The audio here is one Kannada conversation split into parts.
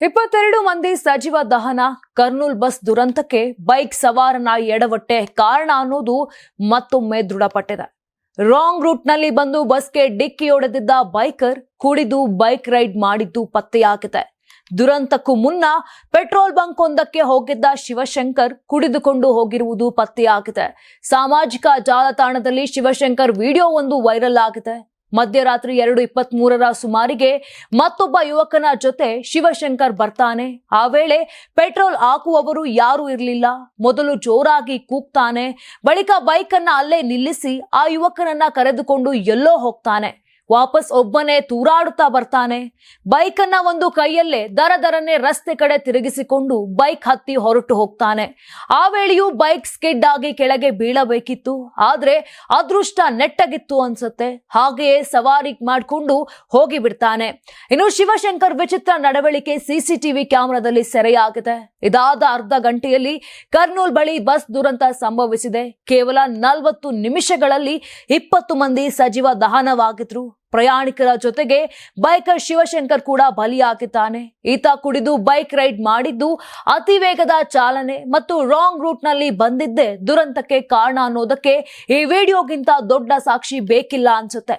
ಇಪ್ಪತ್ತೆರಡು ಮಂದಿ ಸಜೀವ ದಹನ, ಕರ್ನೂಲ್ ಬಸ್ ದುರಂತಕ್ಕೆ ಬೈಕ್ ಸವಾರನ ಎಡವಟ್ಟೆ ಕಾರಣ ಅನ್ನೋದು ಮತ್ತೊಮ್ಮೆ ದೃಢಪಟ್ಟಿದೆ. ರಾಂಗ್ ರೂಟ್ನಲ್ಲಿ ಬಂದು ಬಸ್ಗೆ ಡಿಕ್ಕಿ ಹೊಡೆದಿದ್ದ ಬೈಕರ್ ಕುಡಿದು ಬೈಕ್ ರೈಡ್ ಮಾಡಿದ್ದು ಪತ್ತೆಯಾಗಿದೆ. ದುರಂತಕ್ಕೂ ಮುನ್ನ ಪೆಟ್ರೋಲ್ ಬಂಕ್ ಒಂದಕ್ಕೆ ಹೋಗಿದ್ದ ಶಿವಶಂಕರ್ ಕುಡಿದುಕೊಂಡು ಹೋಗಿರುವುದು ಪತ್ತೆಯಾಗಿದೆ. ಸಾಮಾಜಿಕ ಜಾಲತಾಣದಲ್ಲಿ ಶಿವಶಂಕರ್ ವಿಡಿಯೋ ಒಂದು ವೈರಲ್ ಆಗಿದೆ. ಮಧ್ಯರಾತ್ರಿ ಎರಡು ಇಪ್ಪತ್ತ್ ಮೂರರ ಸುಮಾರಿಗೆ ಮತ್ತೊಬ್ಬ ಯುವಕನ ಜೊತೆ ಶಿವಶಂಕರ್ ಬರ್ತಾನೆ. ಆ ವೇಳೆ ಪೆಟ್ರೋಲ್ ಹಾಕುವವರು ಯಾರೂ ಇರಲಿಲ್ಲ. ಮೊದಲು ಜೋರಾಗಿ ಕೂಗ್ತಾನೆ. ಬಳಿಕ ಬೈಕನ್ನ ಅಲ್ಲೇ ನಿಲ್ಲಿಸಿ ಆ ಯುವಕನನ್ನ ಕರೆದುಕೊಂಡು ಎಲ್ಲೋ ಹೋಗ್ತಾನೆ. ವಾಪಸ್ ಒಬ್ಬನೇ ತೂರಾಡುತ್ತಾ ಬರ್ತಾನೆ. ಬೈಕನ್ನ ಒಂದು ಕೈಯಲ್ಲೇ, ದರ ದರನೆ ರಸ್ತೆ ಕಡೆ ತಿರುಗಿಸಿಕೊಂಡು ಬೈಕ್ ಹತ್ತಿ ಹೊರಟು ಹೋಗ್ತಾನೆ. ಆ ವೇಳೆಯೂ ಬೈಕ್ ಸ್ಕಿಡ್ ಆಗಿ ಕೆಳಗೆ ಬೀಳಬೇಕಿತ್ತು. ಆದ್ರೆ ಅದೃಷ್ಟ ನೆಟ್ಟಗಿತ್ತು ಅನ್ಸುತ್ತೆ. ಹಾಗೆಯೇ ಸವಾರಿ ಮಾಡಿಕೊಂಡು ಹೋಗಿ ಬಿಡ್ತಾನೆ ಇನ್ನು ಶಿವಶಂಕರ್ ವಿಚಿತ್ರ ನಡವಳಿಕೆ ಸಿಸಿಟಿವಿ ಕ್ಯಾಮೆರಾದಲ್ಲಿ ಸೆರೆಯಾಗಿದೆ. ಇದಾದ ಅರ್ಧ ಗಂಟೆಯಲ್ಲಿ ಕರ್ನೂಲ್ ಬಳಿ ಬಸ್ ದುರಂತ ಸಂಭವಿಸಿದೆ. ಕೇವಲ ನಲವತ್ತು ನಿಮಿಷಗಳಲ್ಲಿ ಇಪ್ಪತ್ತು ಮಂದಿ ಸಜೀವ ದಹನವಾಗಿದ್ರು. ಪ್ರಯಾಣಿಕರ ಜೊತೆಗೆ ಬೈಕರ್ ಶಿವಶಂಕರ್ ಕೂಡ ಬಲಿಯಾಗಿದ್ದಾನೆ. ಈತ ಕುಡಿದು ಬೈಕ್ ರೈಡ್ ಮಾಡಿದ್ದು ಅತಿ ವೇಗದ ಚಾಲನೆ ಮತ್ತು ರಾಂಗ್ ರೂಟ್ನಲ್ಲಿ ಬಂದಿದ್ದೇ ದುರಂತಕ್ಕೆ ಕಾರಣ ಅನ್ನೋದಕ್ಕೆ ಈ ವಿಡಿಯೋಗಿಂತ ದೊಡ್ಡ ಸಾಕ್ಷಿ ಬೇಕಿಲ್ಲ ಅನ್ಸುತ್ತೆ.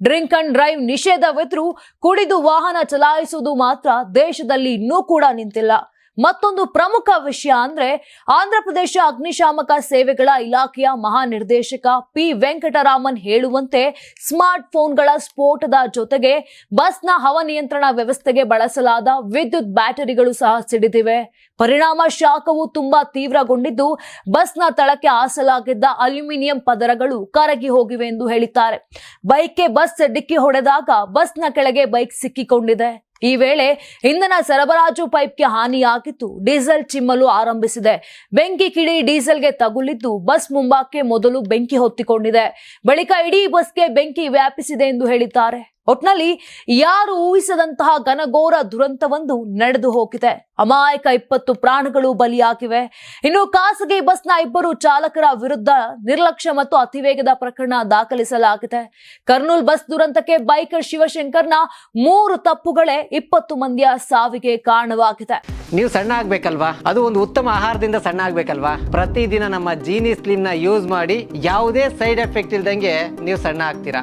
ಡ್ರಿಂಕ್ ಅಂಡ್ ಡ್ರೈವ್ ನಿಷೇಧವಿದ್ರು ಕುಡಿದು ವಾಹನ ಚಲಾಯಿಸುವುದು ಮಾತ್ರ ದೇಶದಲ್ಲಿ ಇನ್ನೂ ಕೂಡ ನಿಂತಿಲ್ಲ. ಮತ್ತೊಂದು ಪ್ರಮುಖ ವಿಷಯ ಅಂದ್ರೆ ಆಂಧ್ರ ಪ್ರದೇಶ ಅಗ್ನಿಶಾಮಕ ಸೇವೆಗಳ ಇಲಾಖೆಯ ಮಹಾನಿರ್ದೇಶಕ ಪಿ ವೆಂಕಟರಾಮನ್ ಹೇಳುವಂತೆ ಸ್ಮಾರ್ಟ್ ಫೋನ್ಗಳ ಸ್ಫೋಟದ ಜೊತೆಗೆ ಬಸ್ನ ಹವನಿಯಂತ್ರಣ ವ್ಯವಸ್ಥೆಗೆ ಬಳಸಲಾದ ವಿದ್ಯುತ್ ಬ್ಯಾಟರಿಗಳು ಸಹ ಸಿಡಿದಿವೆ. ಪರಿಣಾಮ ಶಾಖವು ತುಂಬಾ ತೀವ್ರಗೊಂಡಿದ್ದು ಬಸ್ನ ತಳಕ್ಕೆ ಹಾಸಲಾಗಿದ್ದ ಅಲ್ಯೂಮಿನಿಯಂ ಪದರಗಳು ಕರಗಿ ಹೋಗಿವೆ ಎಂದು ಹೇಳಿದ್ದಾರೆ. ಬೈಕ್ಗೆ ಬಸ್ ಡಿಕ್ಕಿ ಹೊಡೆದಾಗ ಬಸ್ನ ಕೆಳಗೆ ಬೈಕ್ ಸಿಕ್ಕಿಕೊಂಡಿದೆ. ಈ ವೇಳೆ ಇಂಧನ ಸರಬರಾಜು ಪೈಪ್ಗೆ ಹಾನಿಯಾಗಿದ್ದು ಡೀಸೆಲ್ ಚಿಮ್ಮಲು ಆರಂಭಿಸಿದೆ. ಬೆಂಕಿ ಕಿಡಿ ಡೀಸೆಲ್ಗೆ ತಗುಲಿದ್ದು ಬಸ್ ಮುಂಭಾಗಕ್ಕೆ ಮೊದಲು ಬೆಂಕಿ ಹೊತ್ತಿಕೊಂಡಿದೆ. ಬಳಿಕ ಇಡೀ ಬಸ್ಗೆ ಬೆಂಕಿ ವ್ಯಾಪಿಸಿದೆ ಎಂದು ಹೇಳಿದ್ದಾರೆ. ಒಟ್ನಲ್ಲಿ ಯಾರು ಊಹಿಸದಂತಹ ಘನಘೋರ ದುರಂತವೊಂದು ನಡೆದು ಹೋಗಿದೆ. ಅಮಾಯಕ ಇಪ್ಪತ್ತು ಪ್ರಾಣಗಳು ಬಲಿಯಾಗಿವೆ. ಇನ್ನು ಖಾಸಗಿ ಬಸ್ನ ಇಬ್ಬರು ಚಾಲಕರ ವಿರುದ್ಧ ನಿರ್ಲಕ್ಷ್ಯ ಮತ್ತು ಅತಿವೇಗದ ಪ್ರಕರಣ ದಾಖಲಿಸಲಾಗಿದೆ. ಕರ್ನೂಲ್ ಬಸ್ ದುರಂತಕ್ಕೆ ಬೈಕರ್ ಶಿವಶಂಕರ್ನ ಮೂರು ತಪ್ಪುಗಳೇ ಇಪ್ಪತ್ತು ಮಂದಿಯ ಸಾವಿಗೆ ಕಾರಣವಾಗಿದೆ. ನೀವು ಸಣ್ಣ ಆಗ್ಬೇಕಲ್ವಾ? ಅದು ಒಂದು ಉತ್ತಮ ಆಹಾರದಿಂದ ಸಣ್ಣ ಆಗ್ಬೇಕಲ್ವಾ? ಪ್ರತಿದಿನ ನಮ್ಮ ಜೀನಿ ಸ್ಲಿಮ್ನ ಯೂಸ್ ಮಾಡಿ ಯಾವುದೇ ಸೈಡ್ ಎಫೆಕ್ಟ್ ಇಲ್ದಂಗೆ ನೀವು ಸಣ್ಣ ಆಗ್ತೀರಾ?